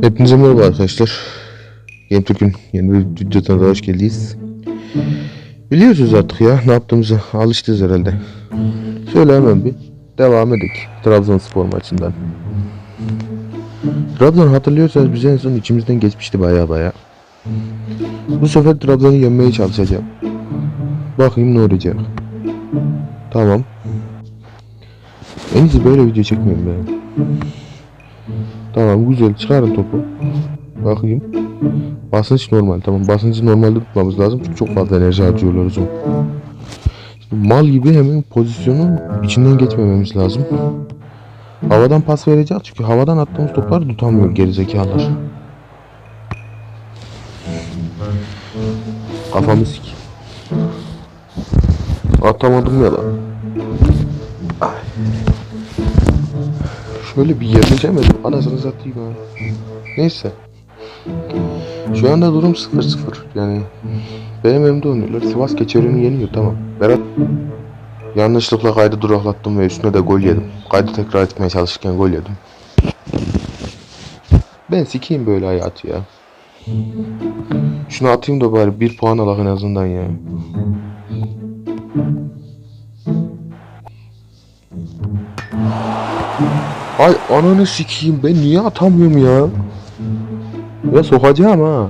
Hepinize merhaba arkadaşlar. Game Türk'ün yeni bir videosuna da hoş geldiniz. Biliyorsunuz artık ya ne yaptığımızı alıştınız herhalde. Şöyle hemen bir devam edelim Trabzonspor maçından. Trabzon hatırlıyorsanız bize en son içimizden geçmişti baya baya. Bu sefer Trabzon'u yenmeye çalışacağım. Bakayım ne olacak. Tamam. En iyisi böyle video çekmeyeyim ben. Tamam güzel çıkarın topu. Bakayım. Basınç normal tamam basıncı normalde tutmamız lazım çünkü çok fazla enerji harcıyorlar o. Şimdi mal gibi hemen pozisyonun içinden geçmememiz lazım. Havadan pas vereceğiz çünkü havadan attığımız toplar tutamıyor gerizekalılar. Kafamı sik. Atamadım ya da. Şöyle bir yerleşemedim. Anasını satayım ha. Neyse. Şu anda durum 0-0. Yani benim evimde oynuyorlar. Sivas Keçiören'i yeniyor tamam. Berat yanlışlıkla kaydı duraklattım ve üstüne de gol yedim. Kaydı tekrar etmeye çalışırken gol yedim. Ben sikeyim böyle hayatı ya. Şunu atayım da bari bir puan alak en azından ya. Ay ananı sikeyim ben niye atamıyorum ya? Ya sokacağım ha.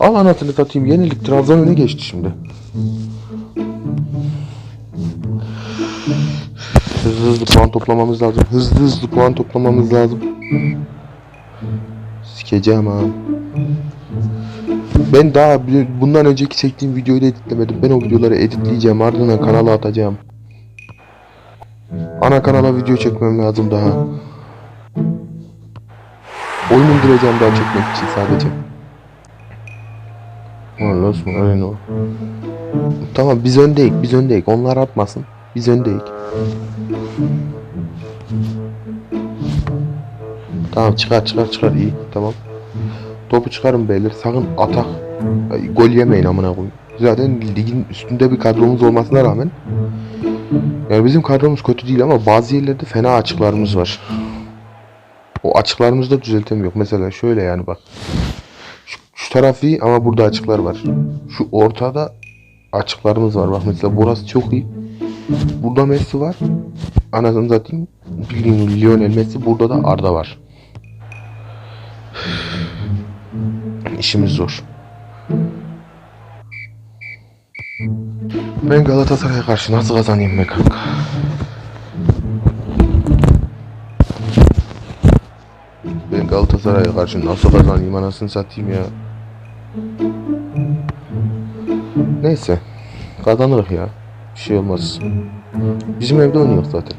Al anasını satayım yenilik Trabzon öne geçti şimdi. Hızlı hızlı puan toplamamız lazım. Hızlı hızlı puan toplamamız lazım. Sikeceğim ha. Ben daha bundan önceki çektiğim videoyu da editlemedim. Ben o videoları editleyeceğim. Ardından kanala atacağım. Ana kanala video çekmem lazım daha. Oyun indireceğim daha çekmek için sadece. Carlos Moreno. Tamam biz öndeyik biz öndeyik. Onlar atmasın. Biz öndeyik. Tamam çıkar çıkar çıkar iyi tamam. Topu çıkarın beyler sakın atak. Gol yemeyin amına koyayım. Zaten ligin üstünde bir kadromuz olmasına rağmen yani bizim kadromuz kötü değil ama bazı yerlerde fena açıklarımız var. O açıklarımızı da düzeltemiyor. Mesela şöyle yani bak. Şu, şu taraf iyi ama burada açıklar var. Şu ortada açıklarımız var. Bak mesela burası çok iyi. Burada Messi var. Anasını satayım. Bildiğin Lionel Messi. Burada da Arda var. İşimiz zor. Ben Galatasaray'a karşı nasıl kazanayım be kanka? Ben Galatasaray'a karşı nasıl kazanayım anasını satayım ya. Neyse. Kazanırız ya. Bir şey olmaz. Bizim evde oynuyoruz zaten.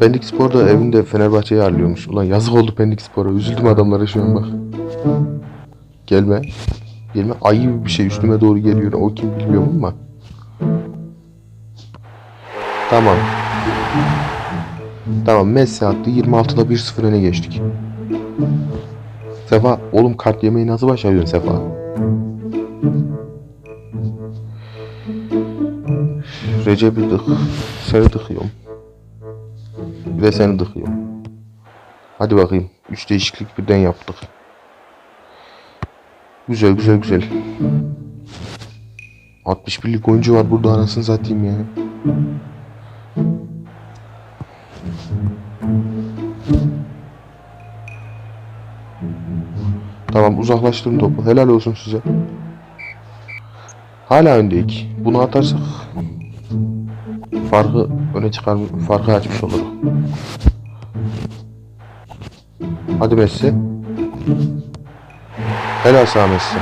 Pendik Spor da evinde Fenerbahçe'yi ağırlıyormuş. Ulan yazık oldu Pendik Spor'a. Üzüldüm adamlara şu an bak. Gelme. Gelme. Ayı gibi bir şey üstüme doğru geliyor. O kim bilmiyorum ama. Tamam. Tamam Messi attı. 26'da 1-0 öne geçtik. Sefa oğlum kart yemeyi nasıl başarıyorsun Sefa? Recep'i dık. Seni dıkıyorum. Bir de seni dıkıyorum. Hadi bakayım. Üç değişiklik birden yaptık. Güzel güzel güzel. 61'lik oyuncu var burada anasını satayım ya. Tamam uzaklaştırın topu. Helal olsun size. Hala öndeyik. Bunu atarsak farkı öne çıkar farkı açmış oluruz. Hadi Messi. Helal sana Messi.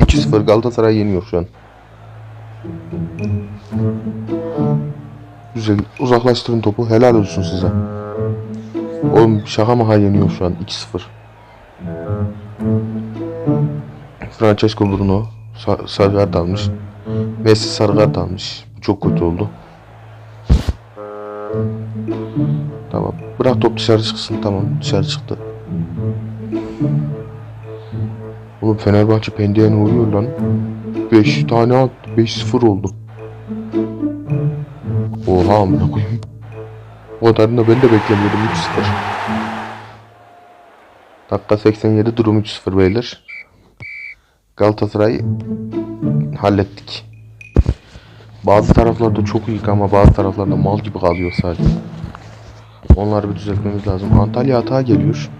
2-0 Galatasaray yeniyor şu an. Güzel. Uzaklaştırın topu. Helal olsun size. Oğlum şaka maka yeniyor şu an. 2-0. Francesco Bruno sa- sarı kart almış. Messi sarı kart almış. Çok kötü oldu. Tamam. Bırak top dışarı çıksın. Tamam. Dışarı çıktı. Oğlum Fenerbahçe Pendik'e ne oluyor lan? 5 tane attı. 5-0 oldu. Oha amına koyayım. O kadarını da ben de beklemiyordum 3-0. Dakika 87 durum 3-0 beyler. Galatasaray hallettik. Bazı taraflarda çok iyi ama bazı taraflarda mal gibi kalıyor sadece. Onları bir düzeltmemiz lazım. Antalya hata geliyor.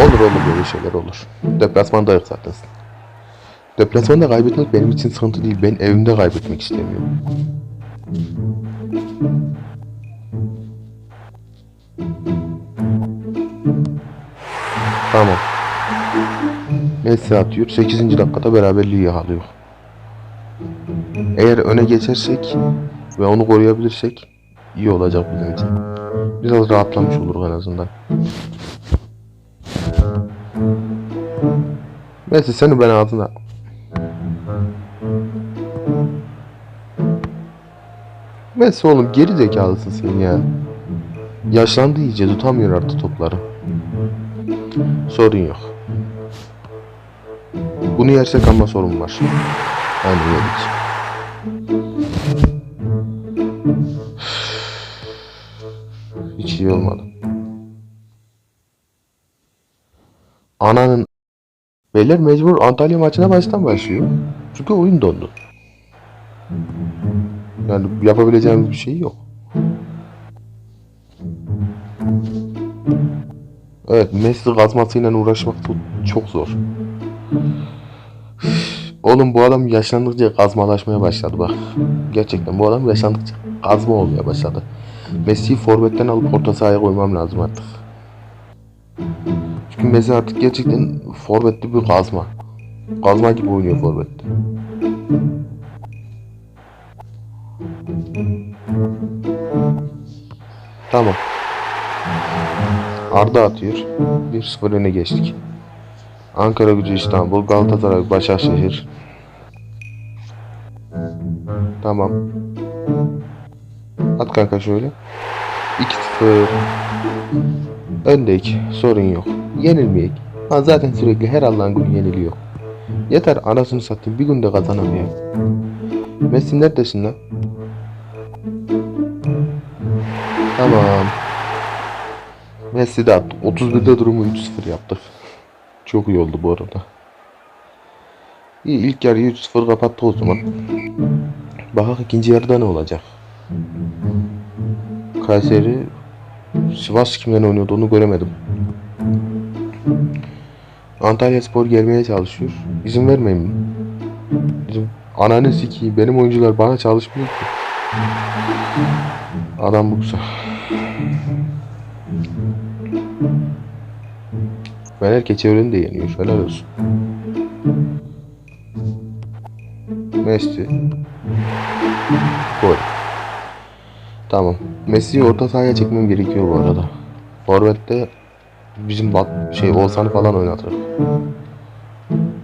Olur olur böyle şeyler olur. Deplasmandayız zaten. Deplasmanda kaybetmek benim için sıkıntı değil. Ben evimde kaybetmek istemiyorum. Tamam. Messi atıyor. 8. dakikada beraberliği yakalıyor. Eğer öne geçersek ve onu koruyabilirsek iyi olacak için. Biraz rahatlamış oluruz en azından. Messi seni ben ağzına Messi oğlum geri zekalısın sen ya. Yaşlandı iyice tutamıyor artık topları. Sorun yok. Bunu yersek ama sorun var. Aynen yedik. Hiç iyi olmadı. Ananın Beyler mecbur Antalya maçına baştan başlıyor. Çünkü oyun dondu. Yani yapabileceğimiz bir şey yok. Evet Messi kazmasıyla uğraşmak çok- zor. Oğlum bu adam yaşlandıkça kazmalaşmaya başladı bak. Gerçekten bu adam yaşlandıkça kazma olmaya başladı. Messi'yi forvetten alıp orta sahaya koymam lazım artık. Çünkü Messi artık gerçekten forvetli bir kazma. Kazma gibi oynuyor forvette. Tamam. Arda atıyor. 1-0 öne geçtik. Ankara gücü İstanbul, Galatasaray, Başakşehir. Tamam. At kanka şöyle. 2-0. Öndeyik. Sorun yok. Yenilmeyek. Ha zaten sürekli her Allah'ın günü yeniliyor. Yeter anasını satayım bir günde kazanamıyor. Messi neredesin lan? Tamam. Messi de attı. 31'de durumu 3-0 yaptık. Çok iyi oldu bu arada. İyi ilk yarıyı 3-0 kapattık o zaman. Bakak ikinci yarıda ne olacak? Kayseri Sivas kimden oynuyordu onu göremedim. Antalya Spor gelmeye çalışıyor. İzin vermeyin mi? Bizim ananı sikeyim. Benim oyuncular bana çalışmıyor ki. Adam buksa. Fener Keçiören'i de yeniyor. Helal olsun. Messi. Gol. Tamam. Messi'yi orta sahaya çekmem gerekiyor bu arada. Forvet'te bizim şey Oğuzhan'ı falan oynatır.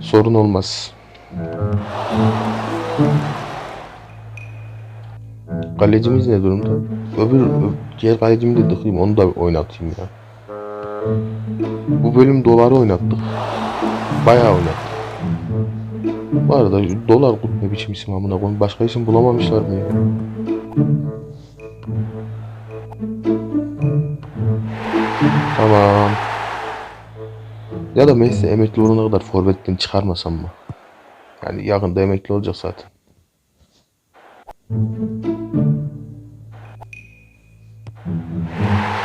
Sorun olmaz. Kalecimiz ne durumda? Öbür diğer kalecimi de dıkayım onu da oynatayım ya. Bu bölüm doları oynattık. Bayağı oynattık. Bu arada dolar ne biçim isim amına koyayım. Başka isim bulamamışlar mı ya? Tamam. Ya da Messi emekli olana kadar forvetten çıkarmasam mı? Yani yakında emekli olacak zaten.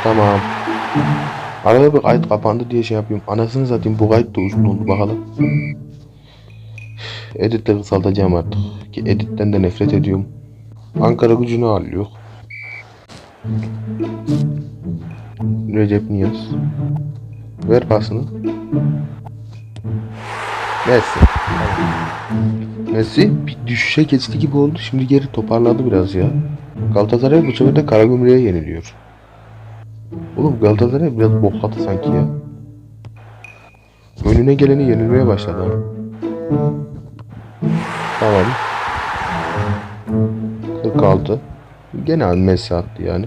Tamam. Arada bir kayıt kapandı diye şey yapıyorum. Anasını satayım bu kayıt da uzun oldu bakalım. Editle kısaltacağım artık. Ki editten de nefret ediyorum. Ankara gücünü alıyor. Recep Niyaz. Ver pasını. Messi. Messi bir düşüşe geçti gibi oldu. Şimdi geri toparladı biraz ya. Galatasaray bu sefer de Karagümrük'e yeniliyor. Oğlum Galatasaray biraz bokladı sanki ya. Önüne geleni yenilmeye başladı. Tamam. 46. Gene abi Messi attı yani.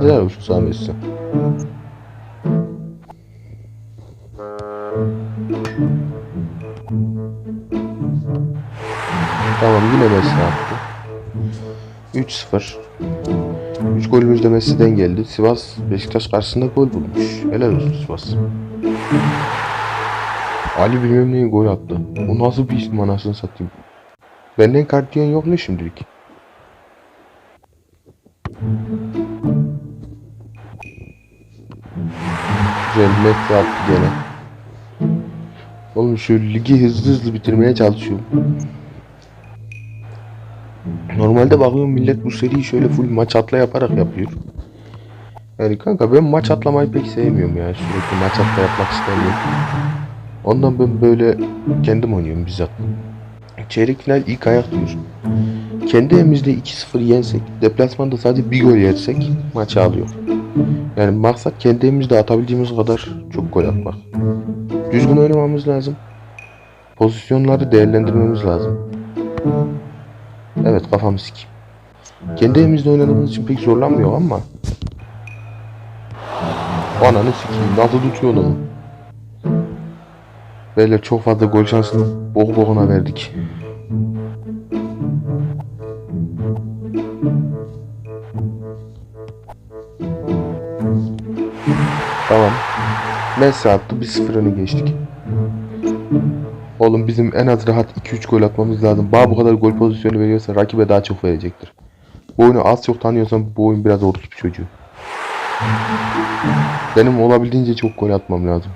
Helal olsun sana Messi. Tamam yine Messi attı. 3-0. 3 golümüz de Messi'den geldi. Sivas Beşiktaş karşısında gol bulmuş. Helal olsun Sivas. Ali bilmem neye gol attı. O nasıl bir isim anasını satayım. Benden kart diyen yok ne şimdilik? Messi attı gene. Oğlum şu ligi hızlı hızlı bitirmeye çalışıyorum. Normalde bakıyorum millet bu seriyi şöyle full maç atla yaparak yapıyor. Yani kanka ben maç atlamayı pek sevmiyorum ya. Sürekli maç atla yapmak istemiyorum. Ondan ben böyle kendim oynuyorum bizzat. Çeyrek final ilk ayak diyor. Kendi evimizde 2-0 yensek, deplasmanda sadece bir gol yersek maçı alıyor. Yani maksat kendi evimizde atabildiğimiz kadar çok gol atmak. Düzgün oynamamız lazım. Pozisyonları değerlendirmemiz lazım. Evet kafamı sikeyim. Kendi evimizde oynadığımız için pek zorlanmıyor ama Ananı sikeyim nasıl tutuyor onu? Böyle çok fazla gol şansını boku bokuna verdik. Tamam. Messi attı 1-0 öne geçtik. Oğlum bizim en az rahat 2-3 gol atmamız lazım. Bağ bu kadar gol pozisyonu veriyorsa rakibe daha çok verecektir. Bu oyunu az çok tanıyorsan bu oyun biraz bir çocuğu. Benim olabildiğince çok gol atmam lazım.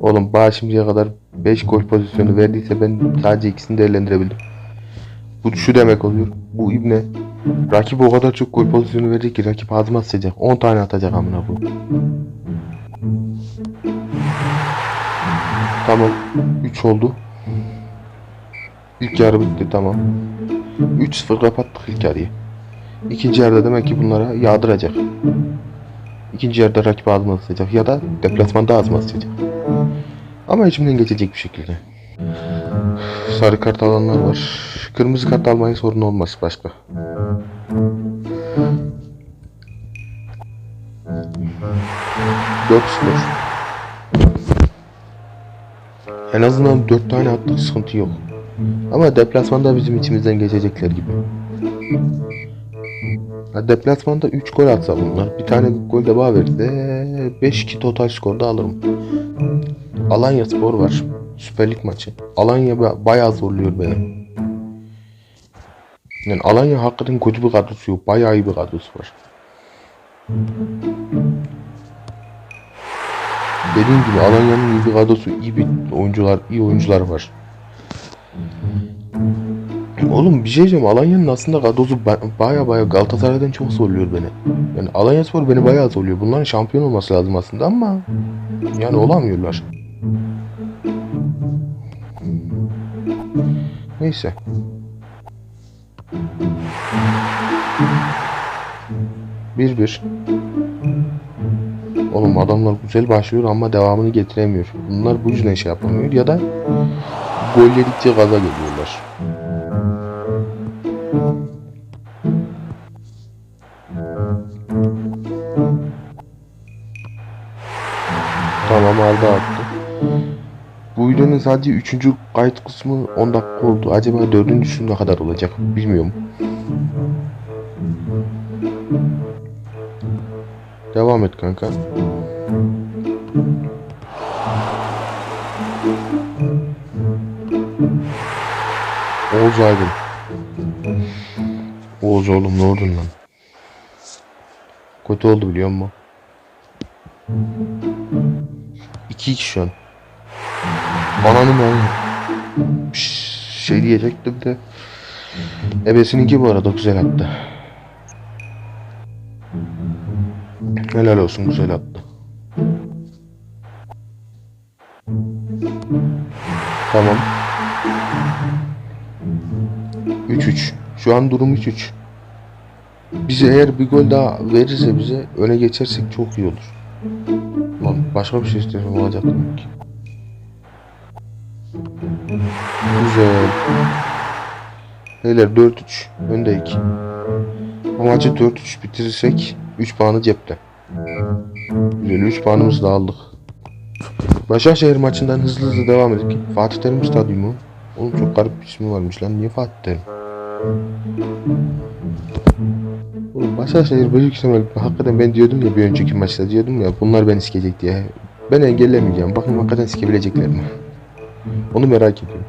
Oğlum Bağ şimdiye kadar 5 gol pozisyonu verdiyse ben sadece ikisini değerlendirebildim. Bu şu demek oluyor. Bu ibne rakip o kadar çok gol pozisyonu verecek ki rakip ağzıma sıçacak. 10 tane atacak amına bu. Tamam. 3 oldu. İlk yarı bitti tamam. 3-0 kapattık ilk yarıyı. İkinci yarıda demek ki bunlara yağdıracak. İkinci yarıda rakip ağzıma sıçacak ya da deplasmanda ağzıma sıçacak. Ama içimden geçecek bir şekilde. Sarı kart alanlar var. Kırmızı kart almaya sorun olmaz başka. Dört sıfır. En azından 4 tane attık sıkıntı yok. Ama deplasmanda bizim içimizden geçecekler gibi. Ha, deplasmanda 3 gol atsa bunlar. Bir tane gol de bağ verdi. 5-2 total skorda alırım. Alanya Spor var. Süper Lig maçı. Alanya ba- bayağı zorluyor beni. Yani Alanya hakikaten kötü bir kadrosu yok. Bayağı iyi bir kadrosu var. Dediğim gibi Alanya'nın iyi bir kadrosu, iyi bir oyuncular, iyi oyuncular var. Oğlum bir şey diyeceğim. Alanya'nın aslında kadrosu ba- baya baya Galatasaray'dan çok zorluyor beni. Yani Alanya Spor beni bayağı zorluyor. Bunların şampiyon olması lazım aslında ama yani olamıyorlar. Neyse. Bir bir. Oğlum adamlar güzel başlıyor ama devamını getiremiyor. Bunlar bu yüzden şey yapamıyor ya da gol yedikçe gaza geliyorlar. Tamam Arda attı. Videonun sadece 3. kayıt kısmı 10 dakika oldu. Acaba 4. ne kadar olacak bilmiyorum. Devam et kanka. Oğuz Aydın. Oğuz oğlum ne oldun lan? Kötü oldu biliyor musun? 2-2 şu an. Ananın anı. Şey diyecektim de. Ebesininki bu arada güzel attı. Helal olsun güzel attı. Tamam. 3-3. Şu an durum 3-3. Bize eğer bir gol daha verirse bize öne geçersek çok iyi olur. Lan başka bir şey istiyorum olacak ki. Güzel. Beyler 4-3 öndeyik. Bu maçı 4-3 bitirirsek 3 puanı cepte. Güzel 3 puanımızı da aldık. Başakşehir maçından hızlı hızlı devam edelim. Fatih Terim Stadyumu. Oğlum çok garip bir ismi varmış lan. Niye Fatih derim? Oğlum Başakşehir büyük ihtimal hakikaten ben diyordum ya bir önceki maçta diyordum ya bunlar beni sikecek diye. Ben engellemeyeceğim. Bakın hakikaten sikebilecekler mi? Onu merak ediyorum.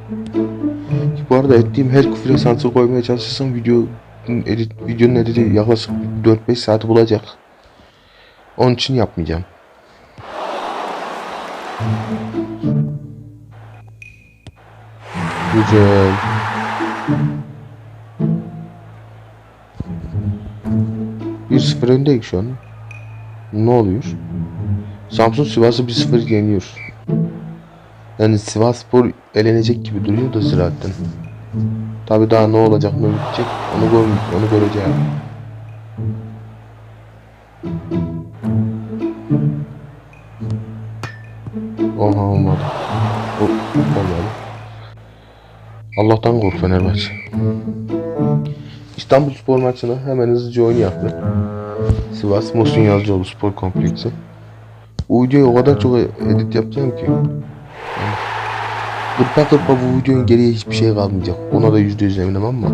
Bu arada ettiğim her küfüre sansür koymaya çalışırsam video edit, videonun editi yaklaşık 4-5 saati bulacak. Onun için yapmayacağım. Güzel. Bir sıfır öndeyiz şu an. Ne oluyor? Samsun Sivas'ı 1-0 yeniyor. Yani Sivasspor elenecek gibi duruyor da zaten. Tabi daha ne olacak ne bitecek onu gör onu göreceğim. Oha olmadı. O, olmadı. Allah'tan kork Fenerbahçe. İstanbul Spor maçını hemen hızlıca oynayalım. Sivas Mosun Yazıcıoğlu Spor Kompleksi. Bu videoyu o kadar çok edit yapacağım ki. Kırpa kırpa bu videonun geriye hiçbir şey kalmayacak. Ona da yüzde yüz eminim ama.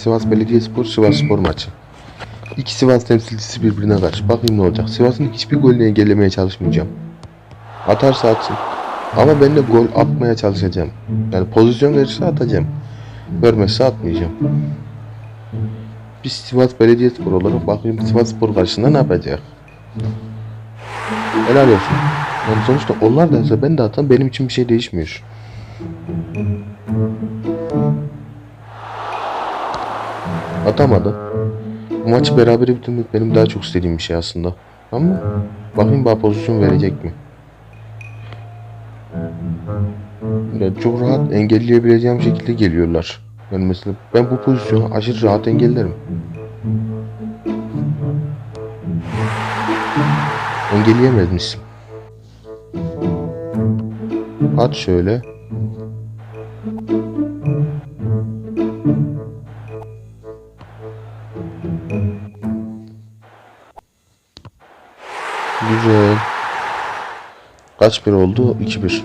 Sivas Belediyespor Sivas Spor maçı. İki Sivas temsilcisi birbirine karşı. Bakayım ne olacak. Sivas'ın hiçbir golünü engellemeye çalışmayacağım. Atarsa atsın. Ama ben de gol atmaya çalışacağım. Yani pozisyon verirse atacağım. Vermezse atmayacağım. Biz Sivas Belediyespor olarak bakayım Sivas Spor karşısında ne yapacak? Helal olsun. Yani sonuçta onlar da ben de atsam benim için bir şey değişmiyor. Atamadı. Bu maçı berabere bitirmek benim daha çok istediğim bir şey aslında. Ama bakayım bana pozisyon verecek mi? Yani çok rahat engelleyebileceğim şekilde geliyorlar. Yani mesela ben bu pozisyonu aşırı rahat engellerim. Engelleyemez misin? At şöyle. Kaç bir oldu? 2-1.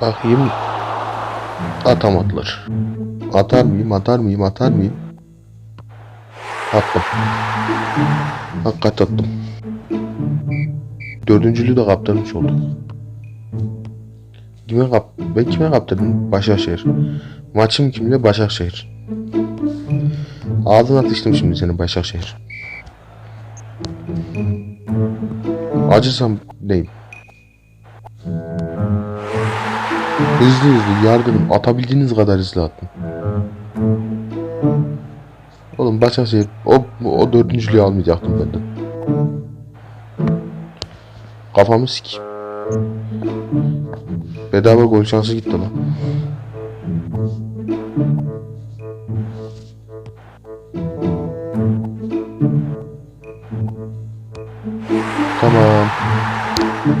Bakayım. Atamadılar. Atar mıyım? Atar mıyım? Atar mıyım? Attım. Hakikat attım. Dördüncülüğü de kaptırmış olduk. Kime kap ben kime kaptırdım? Başakşehir. Maçım kimle? Başakşehir. Ağzına atıştım şimdi seni Başakşehir. Acısam neyim? Hızlı hızlı yardırım. Atabildiğiniz kadar hızlı atın. Oğlum Başakşehir o, o dördüncülüğü almayacaktım benden. Kafamı sikeyim. Bedava gol şansı gitti lan. Dur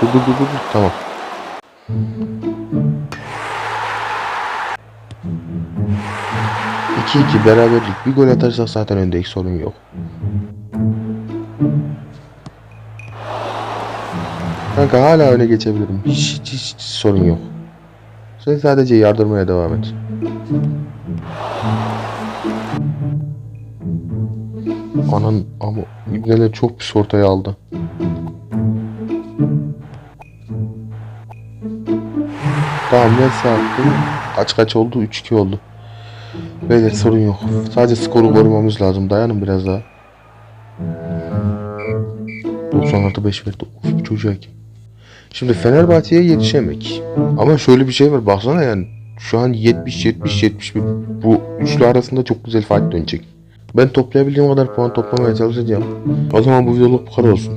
dur dur dur dur. Tamam. İki iki beraberlik. Bir gol atarsak zaten öndeyiz sorun yok. Kanka hala öne geçebilirim. Hiç, hiç, hiç sorun yok. Sen sadece yardırmaya devam et. Anan ama İbneler çok pis ortaya aldı. Tamam ben attım. Kaç kaç oldu? 3-2 oldu. Beyler sorun yok. Sadece skoru korumamız lazım. Dayanın biraz daha. 96 5 verdi. Of, bu çocuğa? Şimdi Fenerbahçe'ye yetişemek. Ama şöyle bir şey var baksana yani. Şu an 70 70 71 bu üçlü arasında çok güzel fight dönecek. Ben toplayabildiğim kadar puan toplamaya çalışacağım. O zaman bu videoluk bu kadar olsun.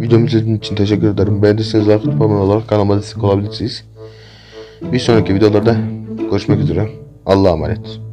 Videomu izlediğiniz için teşekkür ederim. Beğendiyseniz like abone olarak kanalıma destek olabilirsiniz. Bir sonraki videolarda görüşmek üzere. Allah'a emanet.